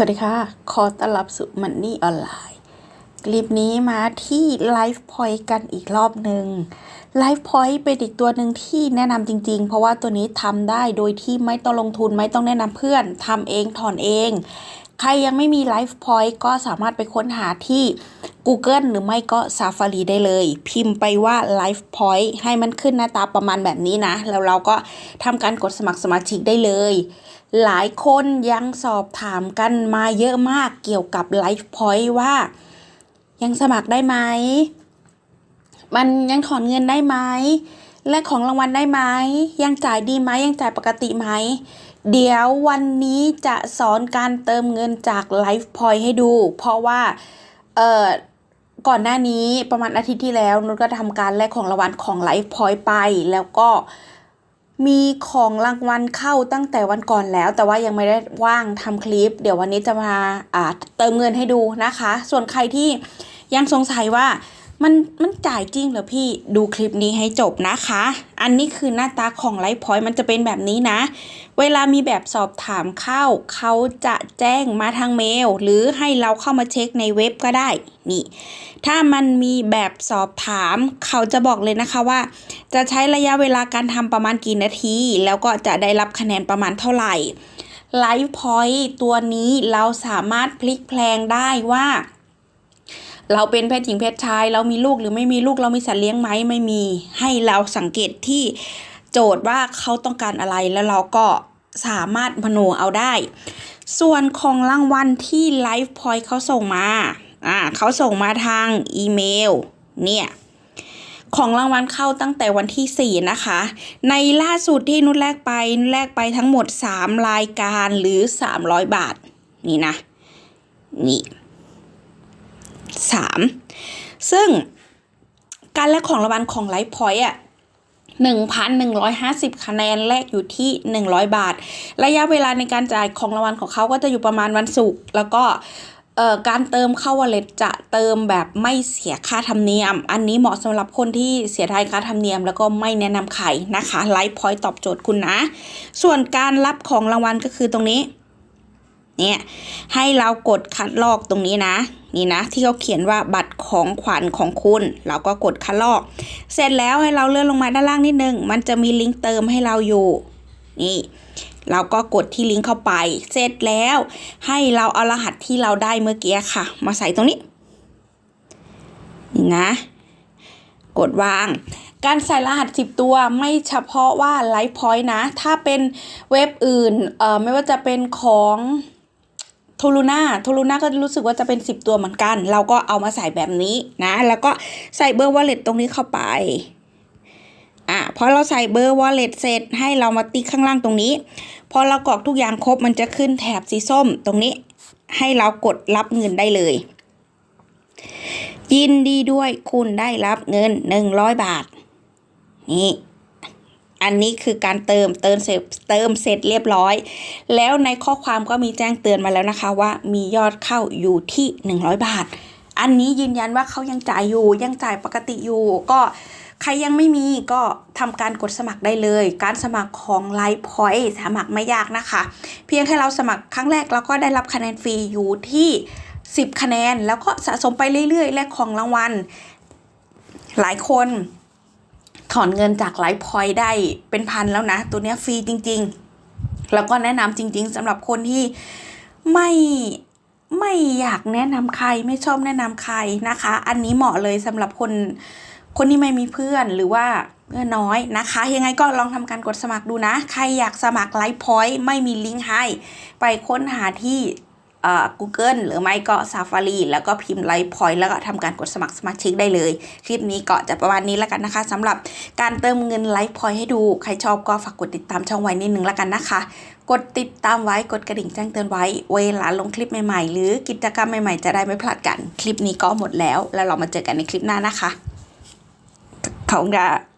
สวัสดีค่ะ ขอต้อนรับสู่มันนี่ออนไลน์ คลิปนี้มาที่ไลฟ์พอยต์กันอีกรอบหนึ่งไลฟ์พอยต์เป็นอีกตัวหนึ่งที่แนะนำจริง ๆ เพราะว่าตัวนี้ทำได้โดยที่ไม่ต้องลงทุนไม่ต้องแนะนำเพื่อนทำเองถอนเอง ใครยังไม่มีไลฟ์พอยต์ก็สามารถไปค้นหาที่ Google หรือไม่ก็ Safari ได้เลย พิมพ์ไปว่า Life Point ให้มันขึ้นหน้าตาประมาณแบบนี้นะ แล้วเราก็ทำการกดสมัครสมาชิกได้เลย หลายคนยังสอบถามกันมาเยอะมากเกี่ยวกับ Life Point ว่า ยังสมัครได้ไหม มันยังถอนเงินได้ไหมและของรางวัลได้ไหม ยังจ่ายดีไหมยังจ่ายปกติไหม เดี๋ยววันนี้จะสอนการเติมเงินจาก Life Point ให้ดู เพราะว่าเอ่อก่อนหน้านี้ประมาณอาทิตย์ที่แล้วนุชก็ทำการแลกของรางวัลของ Life Point ไป แล้วก็มีของรางวัลเข้าตั้งแต่วันก่อนแล้ว แต่ว่ายังไม่ได้ว่างทำคลิป เดี๋ยววันนี้จะมาอ่าเติมเงินให้ดูนะคะ ส่วนใครที่ยังสงสัยว่า มันมันจ่ายจริงเหรอพี่ดูคลิปนี้ให้จบนะคะ อันนี้คือหน้าตาของไลฟ์พอยต์มันจะเป็นแบบนี้นะ เวลามีแบบสอบถามเข้า เขาจะแจ้งมาทางเมล หรือให้เราเข้ามาเช็คในเว็บก็ได้นี่ ถ้ามันมีแบบสอบถาม เขาจะบอกเลยนะคะว่า จะใช้ระยะเวลาการทำประมาณกี่นาที แล้วก็จะได้รับคะแนนประมาณเท่าไหร่ไลฟ์พอยต์ตัวนี้เราสามารถพลิกแพลงได้ว่า เราเป็นเพศหญิงเพศชาย เรามีลูกหรือไม่มีลูกเรามีสัตว์เลี้ยงไหมไม่มี ให้เราสังเกตที่โจทย์ว่าเขาต้องการอะไรแล้วเราก็สามารถมโนเอาได้ ส่วนของรางวัลที่ Life Point เขาส่งมาอ่าเขาส่งมาทางอีเมล เนี่ย ของรางวัลเข้าตั้งแต่วันที่ 4 นะคะ ในล่าสุดที่นุชแลกไปนุชแลกไปทั้งหมด 3 รายการหรือ 300 บาท นี่นะ นี่ 3 ซึ่งการแลกของรางวัลของไลฟ์พอยต์อะ1,150 คะแนนแลกอยู่ที่ 100 บาท ระยะเวลาในการจ่ายของรางวัลของเขาก็จะอยู่ประมาณวันศุกร์แล้วก็การเติมเข้าวอลเล็ตจะเติมแบบไม่เสียค่าธรรมเนียม อันนี้เหมาะสำหรับคนที่เสียดายค่าธรรมเนียม แล้วก็ไม่แนะนำใครนะคะไลฟ์พอยต์ตอบโจทย์คุณนะ ส่วนการรับของรางวัลก็คือตรงนี้ เนี่ยให้เรากดคัดลอกตรงนี้นะ นี่นะ ที่เขาเขียนว่าบัตรของขวัญของคุณ เราก็กดคัดลอก เสร็จแล้วให้เราเลื่อนลงมาด้านล่างนิดนึง มันจะมีลิงก์เติมให้เราอยู่ นี่ เราก็กดที่ลิงก์เข้าไป เสร็จแล้วให้เราเอารหัสที่เราได้เมื่อกี้ค่ะ มาใส่ตรงนี้ นี่นะ กดวางการใส่รหัส 10 ตัวไม่เฉพาะว่า Life Point นะ ถ้าเป็นเว็บอื่น เอ่อ ไม่ว่าจะเป็นของ ทูลูน่าทูลูน่าก็รู้สึกว่าจะเป็น 10 ตัวเหมือนกัน เราก็เอามาใส่แบบนี้นะ แล้วก็ใส่เบอร์วอลเล็ตตรงนี้เข้าไปอะพอเราใส่เบอร์วอลเล็ตเสร็จให้เรามาติ๊กข้างล่างตรงนี้ พอเรากรอกทุกอย่างครบมันจะขึ้นแถบสีส้มตรงนี้ ให้เรากดรับเงินได้เลย ยินดีด้วยคุณได้รับเงิน 100 บาท นี่ อันนี้คือการเติมเติมเสร็จเติมเสร็จเรียบร้อย แล้วในข้อความก็มีแจ้งเตือนมาแล้วนะคะว่ามียอดเข้าอยู่ที่ 100 บาท อันนี้ยืนยันว่าเขายังจ่ายอยู่ยังจ่ายปกติอยู่ก็ใครยังไม่มีก็ทำการกดสมัครได้เลย การสมัครของ Line Point สมัครไม่ยากนะคะ เพียงแค่เราสมัครครั้งแรกเราก็ได้รับคะแนนฟรีอยู่ที่ 10 คะแนน แล้วก็สะสมไปเรื่อยๆ และของรางวัล หลายคน ถอนเงินจากไลฟ์พอยต์ได้เป็นพันแล้วนะ ตัวเนี้ยฟรีจริง ๆ แล้วก็แนะนำจริง ๆสำหรับคนที่ไม่ไม่อยากแนะนำใครไม่ชอบแนะนำใครนะคะ อันนี้เหมาะเลยสำหรับคนคนที่ไม่มีเพื่อนหรือว่าเพื่อนน้อยนะคะ ยังไงก็ลองทำการกดสมัครดูนะ ใครอยากสมัครไลฟ์พอยต์ไม่มีลิงก์ให้ ไปค้นหาที่ Google หรือไม่ก็ Safari แล้วก็พิมพ์ไลฟ์พอยต์แล้วก็ทำการกดสมัครสมาชิกได้เลย คลิปนี้ก็จะประมาณนี้แล้วกันนะคะสำหรับการเติมเงินไลฟ์พอยต์ให้ดู ใครชอบก็ฝากกดติดตามช่องไว้นิดนึงแล้วกันนะคะ กดติดตามไว้กดกระดิ่งแจ้งเตือนไว้ เวลาลงคลิปใหม่ๆ หรือกิจกรรมใหม่ๆ จะได้ไม่พลาดกัน คลิปนี้ก็หมดแล้ว แล้วเรามาเจอกันในคลิปหน้านะคะขอบคุณค่ะ